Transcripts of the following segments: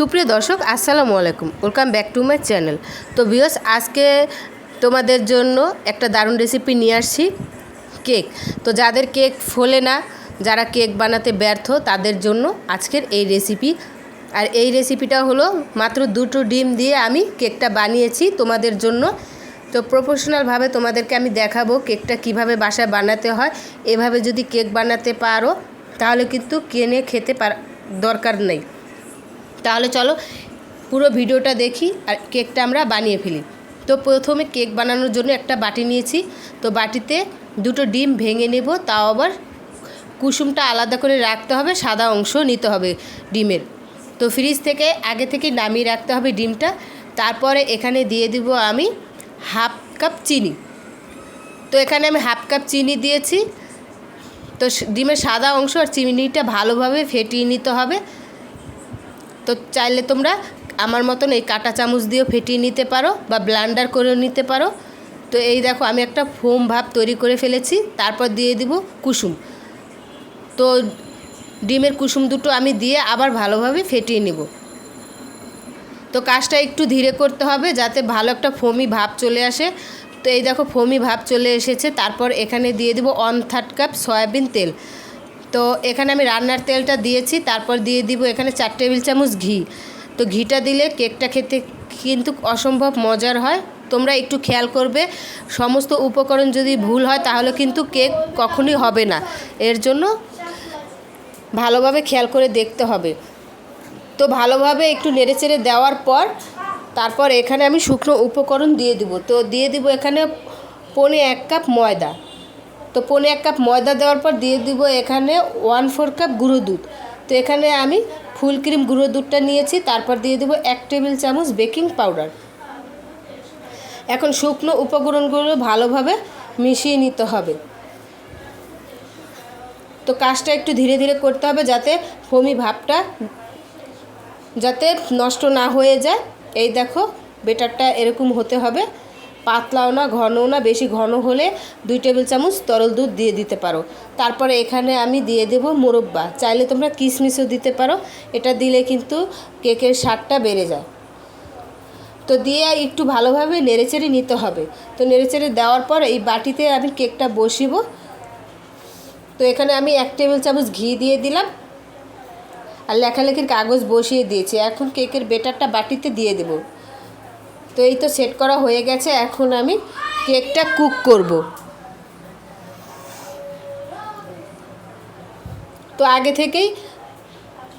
সুপ্রিয় দর্শক, আসসালামু আলাইকুম। Welcome back to my channel তো ভিউয়ার্স আজকে তোমাদের জন্য একটা দারুণ রেসিপি নিয়ে আসছি কেক তো যাদের কেক ফোলে না, যারা কেক বানাতে ব্যর্থ, তাদের জন্য আজকের এই রেসিপি আর এই রেসিপিটা হলো মাত্র দুটো ডিম দিয়ে আমি কেকটা বানিয়েছি তোমাদের জন্য। তো প্রফেশনালভাবে তোমাদেরকে আমি দেখাবো কেকটা কীভাবে বাসায় বানাতে হয়। এভাবে যদি কেক বানাতে পারো, তাহলে কিন্তু কেনে খেতে পার দরকার নেই। তাহলে চলো পুরো ভিডিওটা দেখি আর কেকটা আমরা বানিয়ে ফেলি। তো প্রথমে কেক বানানোর জন্য একটা বাটি নিয়েছি। তো বাটিতে দুটো ডিম ভেঙে নেব, তাও আবার কুসুমটা আলাদা করে রাখতে হবে, সাদা অংশ নিতে হবে ডিমের। তো ফ্রিজ থেকে আগে থেকে নামিয়ে রাখতে হবে ডিমটা। তারপরে এখানে দিয়ে দিব আমি হাফ কাপ চিনি। তো এখানে আমি হাফ কাপ চিনি দিয়েছি। তো ডিমের সাদা অংশ আর চিনিটা ভালোভাবে ফেটিয়ে নিতে হবে। তো চাইলে তোমরা আমার মতন এই কাঁটা চামচ দিয়েও ফেটিয়ে নিতে পারো বা ব্লান্ডার করেও নিতে পারো। তো এই দেখো, আমি একটা ফোম ভাব তৈরি করে ফেলেছি, তারপর দিয়ে দিব কুসুম। তো ডিমের কুসুম দুটো আমি দিয়ে আবার ভালোভাবে ফেটিয়ে নেব। তো কাজটা একটু ধীরে করতে হবে যাতে ভালো একটা ফোমি ভাব চলে আসে। তো এই দেখো, ফোমি ভাব চলে এসেছে, তারপর এখানে দিয়ে দিব ওয়ান থার্ড কাপ সয়াবিন তেল। তো এখানে আমি রান্নার তেলটা দিয়েছি, তারপর দিয়ে দিব এখানে চার টেবিল চামচ ঘি। তো ঘিটা দিলে কেকটা খেতে কিন্তু অসম্ভব মজার হয়। তোমরা একটু খেয়াল করবে, সমস্ত উপকরণ যদি ভুল হয় তাহলে কিন্তু কেক কখনোই হবে না। এর জন্য ভালোভাবে খেয়াল করে দেখতে হবে। তো ভালোভাবে একটু নেড়েচেড়ে দেওয়ার পর, তারপর এখানে আমি শুকনো উপকরণ দিয়ে দিব। তো দিয়ে দিব এখানে পনে এক কাপ ময়দা। তো পনে এক কাপ ময়দা দেওয়ার পর দিয়ে দিব এখানে ওয়ান ফোর কাপ গুঁড়ো দুধ। তো এখানে আমি ফুল ক্রিম গুঁড়ো দুধটা নিয়েছি, তারপর দিয়ে দেবো এক টেবিল চামচ বেকিং পাউডার। এখন শুকনো উপকরণগুলো ভালোভাবে মিশিয়ে নিতে হবে। তো কাজটা একটু ধীরে ধীরে করতে হবে যাতে ফমি ভাবটা যাতে নষ্ট না হয়ে যায়। এই দেখো, বেটারটা এরকম হতে হবে। পাতলাও না, ঘনও না, বেশি ঘন হলে দুই টেবিল চামচ তরল দুধ দিয়ে দিতে পারো। তারপরে এখানে আমি দিয়ে দেব মোরব্বা। চাইলে তোমরা কিশমিশও দিতে পারো। এটা দিলে কিন্তু কেকের স্বাদটা বেড়ে যায়। তো দিয়ে একটু ভালোভাবে নেড়েচেড়ে নিতে হবে। তো নেড়েচেড়ে দেওয়ার পর এই বাটিতে আমি কেকটা বসিব। তো এখানে আমি এক টেবিল চামচ ঘি দিয়ে দিলাম। আর লেখালেখির কাগজ বসিয়ে দিয়েছি। এখন কেকের বেটারটা বাটিতে দিয়ে দেব। তো এই তো সেট করা হয়ে গেছে, এখন আমি কেকটা কুক করব। তো আগে থেকেই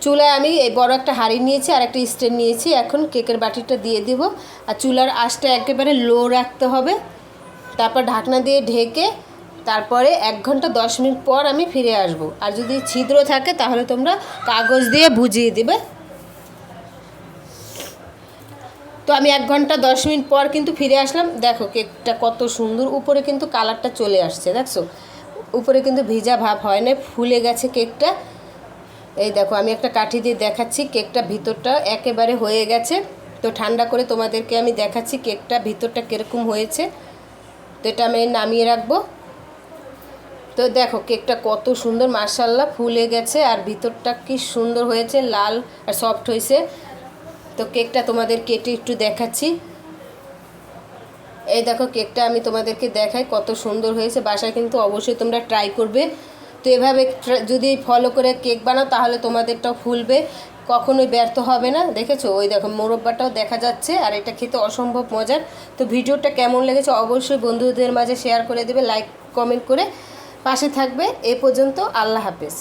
চুলায় আমি এই বড় একটা হাঁড়ি নিয়েছি আর একটা স্ট্যান্ড নিয়েছি, এখন কেকের বাটিটা দিয়ে দিব। আর চুলার আঁচটা একেবারে লো রাখতে হবে, তারপর ঢাকনা দিয়ে ঢেকে তারপরে এক ঘণ্টা দশ মিনিট পর আমি ফিরে আসব। আর যদি ছিদ্র থাকে তাহলে তোমরা কাগজ দিয়ে বুঝিয়ে দিবে। তো আমি এক ঘণ্টা দশ মিনিট পর কিন্তু ফিরে আসলাম। দেখো কেকটা কত সুন্দর। উপরে কিন্তু কালারটা চলে আসছে, দেখছ? উপরে কিন্তু ভিজা ভাব হয় না ফুলে গেছে কেকটা। এই দেখো, আমি একটা কাঠি দিয়ে দেখাচ্ছি কেকটা ভিতরটা একেবারে হয়ে গেছে। তো ঠান্ডা করে তোমাদেরকে আমি দেখাচ্ছি কেকটা ভিতরটা কীরকম হয়েছে। তো এটা আমি নামিয়ে রাখব। তো দেখো, কেকটা কত সুন্দর মার্শাল্লাহ ফুলে গেছে আর ভিতরটা কি সুন্দর হয়েছে, লাল আর সফট হয়েছে। তো কেকটা তোমাদের কেটে একটু দেখাচ্ছি। এই দেখো কেকটা আমি তোমাদেরকে দেখাই, কত সুন্দর হয়েছে। বাসায় কিন্তু অবশ্যই তোমরা ট্রাই করবে। তো এভাবে যদি ফলো করে কেক বানাও তাহলে তোমাদেরটাও ফুলবে। কখনোই ব্যর্থ হবে না, দেখেছ? ওই দেখো মোরব্বাটাও দেখা যাচ্ছে আর এটা খেতে অসম্ভব মজার। তো ভিডিওটা কেমন লেগেছে অবশ্যই বন্ধুদের মাঝে শেয়ার করে দেবে লাইক কমেন্ট করে পাশে থাকবে। এ পর্যন্ত আল্লাহ হাফেজ।